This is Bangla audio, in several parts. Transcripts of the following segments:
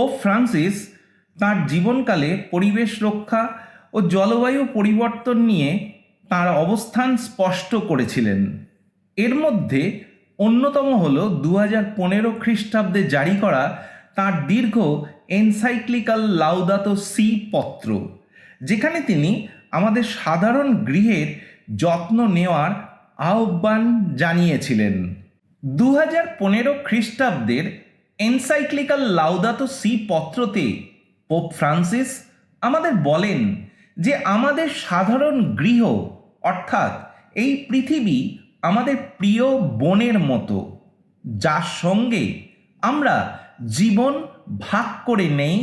পোপ ফ্রান্সিস তাঁর জীবনকালে পরিবেশ রক্ষা ও জলবায়ু পরিবর্তন নিয়ে তার অবস্থান স্পষ্ট করেছিলেন। এর মধ্যে অন্যতম হল দু হাজার পনেরো খ্রিস্টাব্দে জারি করা তাঁর দীর্ঘ এনসাইক্লিক্যাল লাউদাতো সি পত্র, যেখানে তিনি আমাদের সাধারণ গৃহের যত্ন নেওয়ার আহ্বান জানিয়েছিলেন। দু হাজার পনেরো খ্রিস্টাব্দের এনসাইক্লিক্যাল লাউদাতো সি পত্রতে পোপ ফ্রান্সিস আমাদের বলেন যে আমাদের সাধারণ গৃহ, অর্থাৎ এই পৃথিবী আমাদের প্রিয় বোনের মতো, যার সঙ্গে আমরা জীবন ভাগ করে নেই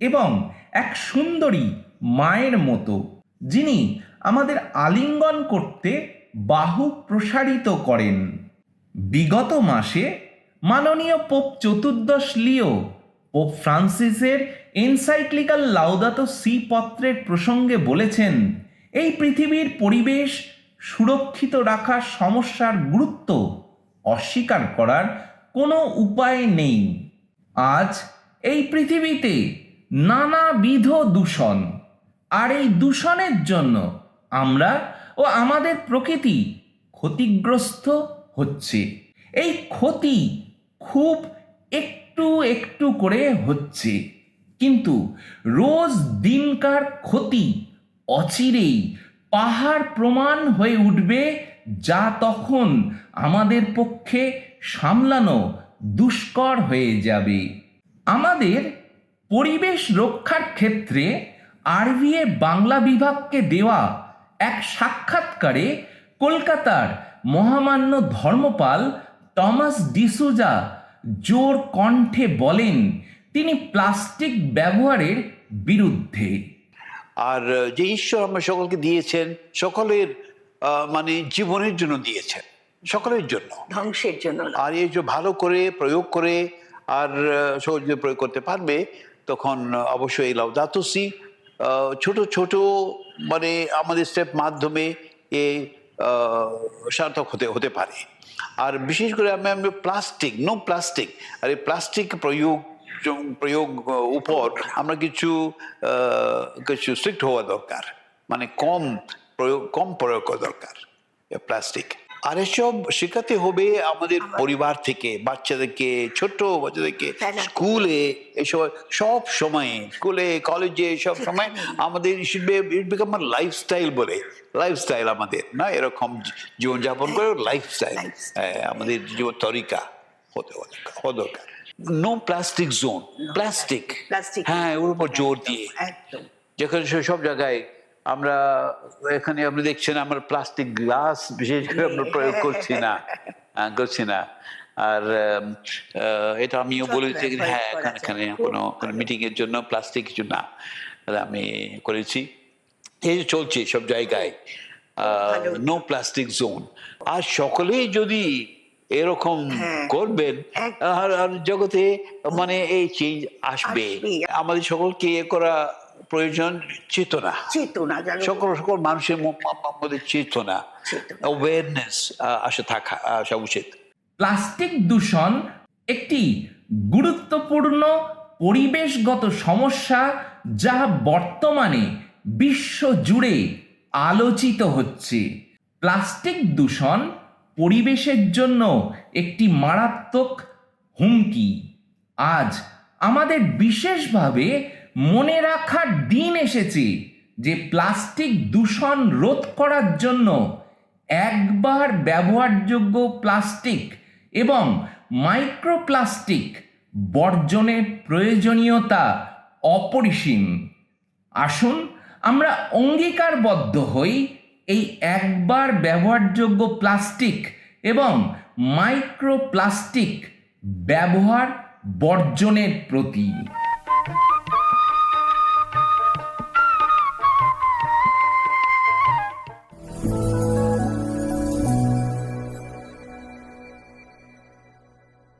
এবং এক সুন্দরী মায়ের মতো, যিনি আমাদের আলিঙ্গন করতে বাহু প্রসারিত করেন। বিগত মাসে মাননীয় পোপ চতুর্দশ লিও, পোপ ফ্রান্সিসের এনসাইক্লিক্যাল লাউদাতো সি পত্রের প্রসঙ্গে বলেছেন, এই পৃথিবীর পরিবেশ সুরক্ষিত রাখার সমস্যার গুরুত্ব অস্বীকার করার কোনো উপায় নেই। আজ এই পৃথিবীতে নানাবিধ দূষণ, আর এই দূষণের জন্য আমরা ও আমাদের প্রকৃতি ক্ষতিগ্রস্ত হচ্ছে। এই ক্ষতি খুব একটু একটু করে হচ্ছে। কিন্তু রোজ দিনকার ক্ষতি অচিরেই পাহাড় প্রমাণ হয়ে উঠবে যা তখন আমাদের পক্ষে সামলানো দুষ্কর হয়ে যাবে। আমাদের পরিবেশ রক্ষার ক্ষেত্রে আরভিএ বাংলা বিভাগকে দেওয়া এক সাক্ষাৎকারে কলকাতার মহামান্য ধর্মপাল টমাস ডিসুজা জোর কণ্ঠে বলেন তিনি প্লাস্টিক ব্যবহারের বিরুদ্ধে। আর যে ঈশ্বর আমরা সকলকে দিয়েছেন সকলের মানে জীবনের জন্য দিয়েছেন সকলের জন্য। ধ্বংসের জন্য আর এই যে ভালো করে প্রয়োগ করে আর সহজ প্রয়োগ করতে পারবে তখন অবশ্যই এই লাউদাতুসি ছোট ছোট মানে আমাদের স্টেপ মাধ্যমে এ আহ, সার্থক হতে হতে পারে। আর বিশেষ করে আমি আমি প্লাস্টিক নো প্লাস্টিক আর এই প্লাস্টিক প্রয়োগ প্রয়োগ উপর আমরা কিছু কিছু স্ট্রিক্ট হওয়া দরকার। মানে কম প্রয়োগ কম প্রয়োগ করা দরকার প্লাস্টিক আর এসব শেখাতে হবে আমাদের পরিবার থেকে বাচ্চাদেরকে ছোট বাচ্চাদেরকে স্কুলে এসব সব সময়ে স্কুলে কলেজে সব সময় আমাদের বিকাম লাইফস্টাইল বলে লাইফস্টাইল আমাদের না? এরকম জীবনযাপন করে লাইফস্টাইল Lifestyle. আমাদের জীবন তরিকা হতে দরকার। No plastic zone plastic Plastic. হ্যাঁ ওর উপর জোর দিয়ে। যেখানে সে সব জায়গায় আমরা এখানে আপনি দেখছেন আমরা প্লাস্টিক গ্লাস বিশেষ করে আমরা প্রয়োগ করছি না। করছি না। আর এটা আমিও বলেছি হ্যাঁ এখানে এখানে কোনো কোনো মিটিং এর জন্য প্লাস্টিক কিছু না। আমি করেছি। এই যে চলছে সব জায়গায়। নো প্লাস্টিক জোন আর সকলেই যদি এরকম হ্যাঁ। করবেন আর আর জগতে মানে এই চেঞ্জ আসবে। আমাদের সকলকে এ করা প্রয়োজন চেতনা। চেতনা সকল সকল মানুষের মধ্যে চেতনা চেতনা। অ্যাওয়ারনেস আসা থাকা আসা উচিত। প্লাস্টিক দূষণ একটি গুরুত্বপূর্ণ পরিবেশগত সমস্যা যা বর্তমানে বিশ্ব জুড়ে আলোচিত হচ্ছে। প্লাস্টিক দূষণ পরিবেশের জন্য একটি মারাত্মক হুমকি। আজ আমাদের বিশেষভাবে মনে রাখার দিন এসেছে যে প্লাস্টিক দূষণ রোধ করার জন্য একবার ব্যবহারযোগ্য প্লাস্টিক এবং মাইক্রোপ্লাস্টিক বর্জনের প্রয়োজনীয়তা অপরিসীম। আসুন আমরা অঙ্গীকারবদ্ধ হই এই একবার ব্যবহারযোগ্য প্লাস্টিক এবং মাইক্রোপ্লাস্টিক ব্যবহার বর্জনের প্রতি।